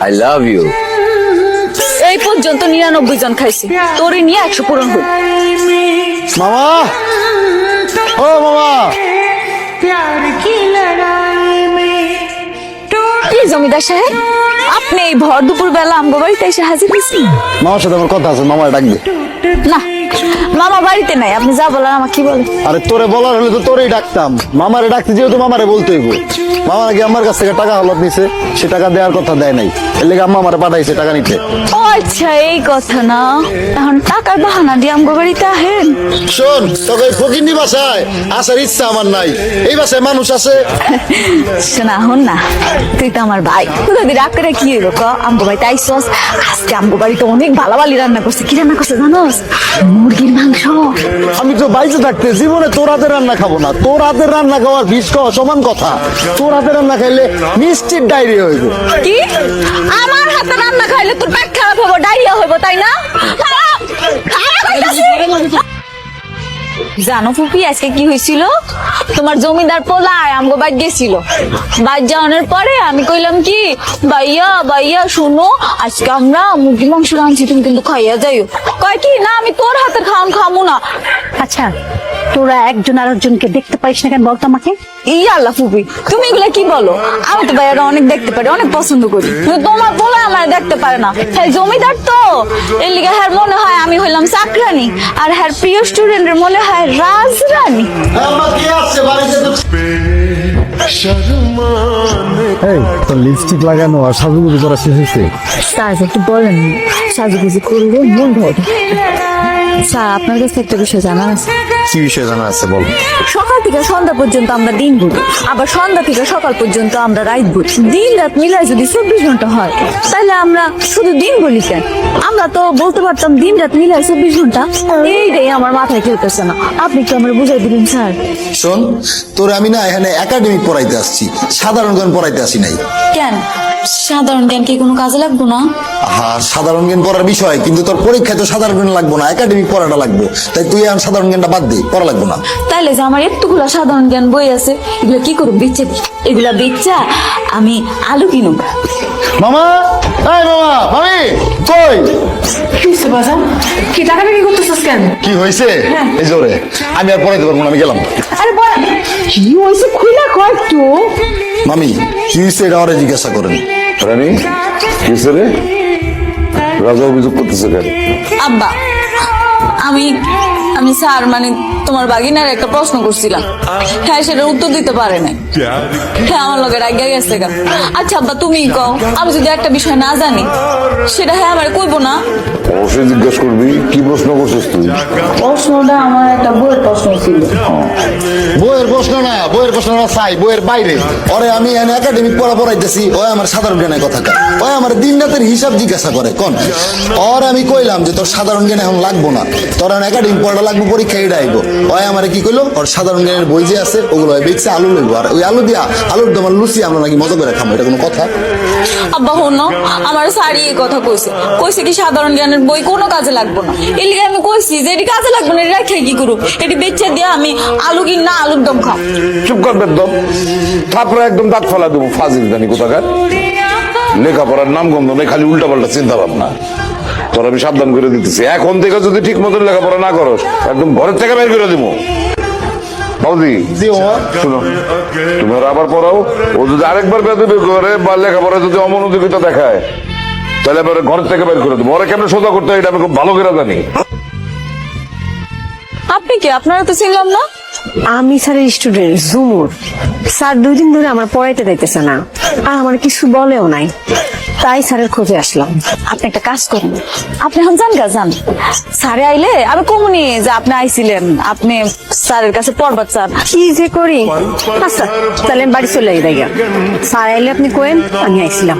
I love you এই পর্যন্ত নিরানব্বই জন খাইছে। তোরে নিয়ে একশো পূরণ হল মামা! ও মামা! কি জমিদার সাহেব আপনি এই ভর দুপুর বেলা আমগো বাড়িতে এসে হাজির হয়েছি মামার সাথে আমার কথা আছে মামা ডাকবে না। মামা বাড়িতে নাই আপনি যা বলার আমাকে কি বলেন? আরে তোরে বলার হলে তো তোরেই ডাকতাম। মামারে ডাকতে যেহেতু মামারে বলতে হইব। মামা নাকি আমার কাছ থেকে টাকা হলত নিছে সে টাকা দেওয়ার কথা দেয় নাই। এর লেগে আম্মা আমারে পাঠাইছে টাকা নিতে। ও আচ্ছা এই কথা না। এখন টাকার বাহানা দিয়ে আমগো বাড়িতে আহেন শোন তোকে ফকিন্নি বাসায় আসার ইচ্ছা আমার নাই। এই বাসায় মানুষ আছে। শোনা হন না। তুই তো আমার ভাই। তুই যদি রাগ করে কি হইব ক? আমগো বাড়িতে আইসস। আজকে আমগো বাড়িতে অনেক ভালো ভালো রান্না করছে। কি রান্না করছে জানোস? আমি তো বাইচে থাকতে, জীবনে তোর হাতের রান্না খাব না। তোর হাতের রান্না খাওয়ার বিষ খাওয়া সমান কথা। তোর হাতের রান্না খাইলে মিষ্টির ডায়রিয়া হইব। কি? আমার হাতে রান্না খাইলে তোর পেট খারাপ হব ডায়রিয়া হইব, তাই না। জানো ফুপি, আজকে কি হয়েছিল? তোমার জমিদার পোলায় আমগো বাইর গেছিল। বাইর যাওয়ানোর পরে আমি কইলাম কি, ভাইয়া ভাইয়া, শুনো, আজকে আমরা মুরগি মাংস রাঁধছি, তুমি কিন্তু খাইয়া যাইও। কয় কি, না, আমি তোর হাতের খাওয়ান খামু না। আচ্ছা তোরা একজন আরেকজনকে দেখতে পাইস না কেন বলতো আমাকে? ই আল্লাহ ফুপি তুমি এগুলা কি বলো? আমি তো ভাইয়ারা অনেক দেখতে পারি অনেক পছন্দ করি। কিন্তু তোমার পোলা আমার দেখতে পারে না। হ্যাঁ জমিদার তো। এর লিগে হ্যার মনে হয় আমি হইলাম চাকরানি আর হ্যার প্রিয় স্টুডেন্টের মনে হয় রাজরানী। তোর লিপস্টিক লাগানো আর সাজুগুজু করা শেষ হয়েছে। স্যার একটু বলেন সাজুগুজি করলে মন ভরে। স্যার আপনার কাছে একটা বিষয় জানা আছে। কি বিষয় জানা আছে বল। সকাল থেকে সন্ধ্যা পর্যন্ত আমরা দিন ঘুরি আবার সন্ধ্যা থেকে সকাল পর্যন্ত আমরা রাত ঘুরি। দিন রাত যদি চব্বিশ ঘণ্টা হয় তাহলে আমরা শুধু দিন বলি কেন? আমরা তো বলতে পারতাম দিন রাত মিলাই চব্বিশ ঘণ্টা এইটাই আমার মাথায় খেলতেছে না। আপনি কি আমার বুঝাই দিবেন স্যার? শোন তোর আমি না এখানে একাডেমিক পড়াইতে আসছি সাধারণ জ্ঞান পড়াইতে আসি নাই। কেন? সাধারণ জ্ঞান কি কোনো কাজে লাগবো না? হ্যাঁ সাধারণ জ্ঞান পড়ার বিষয় কিন্তু তোর পরীক্ষায় তো সাধারণ জ্ঞান লাগবো না একাডেমিক পড়াটা লাগবে। তাই তুই এখন সাধারণ জ্ঞানটা বাদ দে পড়া লাগবো না। তাইলে যে আমার একটুগুলা সাধারণ জ্ঞান বই আছে এগুলা কি করব? বেচে এগুলা বেচা আমি আলু কিনুম। মামা? এই মামা মামি কই? কি বাজার কি টাকা বিক্রি করতেছিস কেন? কি হয়েছে এই জোরে আমি আর পড়াইতে পারব না আমি গেলাম। আরে বল কি হয়েছে খুলে কয় তো মামি কি হয়েছে এটা ওরে জিজ্ঞাসা করেন। রানী কিসে রে? রাজা অভিযোগ করতেছে কেন? আব্বা আমি আমি স্যার মানে তোমার বাগিনার একটা প্রশ্ন করছিলাম। হ্যাঁ সেটার উত্তর দিতে পারে নাই। হ্যাঁ আমার লোকের আগে গেছে গা। আচ্ছা আব্বা তুমি কও আমি যদি একটা বিষয় না জানি সেটা হ্যাঁ আমার কইবো না? অবশ্যই জিজ্ঞেস করবি কি প্রশ্ন করছিস তুই? প্রশ্নটা আমার একটা বইয়ের প্রশ্ন ছিল। বইয়ের প্রশ্ন না বইয়ের প্রশ্ন না চাই বইয়ের বাইরে। ওরে আমি এখানে একাডেমিক পড়া পড়াইতেছি ওই আমার সাধারণ জ্ঞানের কথা কয়। ওই আমার দিন রাতের হিসাব জিজ্ঞাসা করে কোন। ওর আমি কইলাম যে তোর সাধারণ জ্ঞান এখন লাগবো না। তোর একাডেমিক পড়া লাগবে পরীক্ষা এটা আইব ওই আমার কি কইলো? ওর সাধারণ জ্ঞানের বই যে আছে ওগুলো বেচছে আলু লইবো। আর ওই আলু দিয়া আলুর তোমার লুচি আমরা নাকি মতো করে খাব এটা কোনো কথা? আব্বা হনো আমার স্যারই এই কথা কইছে। কইছে কি সাধারণ জ্ঞানের বই কোনো কাজে লাগবো না। লিগে আমি কইছি যে এটি কাজে লাগবে না এটা রেখে কি করু এটি বেচে দিয়ে আমি আলু কিন না আলুর দম খাও চুপ কর বেদম। তারপরে একদম দাঁত ফেলা দেবো ফাজিল জানি কোথাকার? লেখাপড়ার নাম গন্ধ নেই খালি উল্টা পাল্টা চিন্তা ভাবনা তোর আমি সাবধান করে দিতেছি। এখন থেকে যদি ঠিক মতো লেখাপড়া না করস একদম ঘরের থেকে বের করে দিব বাবুদি শুনো তুমি আবার পড়াও। ও যদি আরেকবার বেদবি করে বা লেখাপড়া যদি অমনোযোগিতা দেখায় তাহলে এবার ঘর থেকে বের করে দেবো ওরা কেমন সোজা করতে হয় এটা আমি খুব ভালো করে জানি। আপনি কি? আপনারা তো চিনলাম না। আমি স্যারের স্টুডেন্ট জুমুর স্যার দুই দিন ধরে আমার পড়াইতে দিতেছে না। আর আমার কিছু বলেও নাই। তাই স্যারের খোঁজে আসলাম। আপনি একটা কাজ করুন। আপনি এখন যান গা, যান। স্যারে আইলে আমি কমুনি যে আপনি আইছিলেন। আপনি স্যারের কাছে পড়বার চান কি যে করি? আচ্ছা তাহলে বাড়ি চলে যাই স্যার আইলে আপনি কোয়েন, আমি আইছিলাম।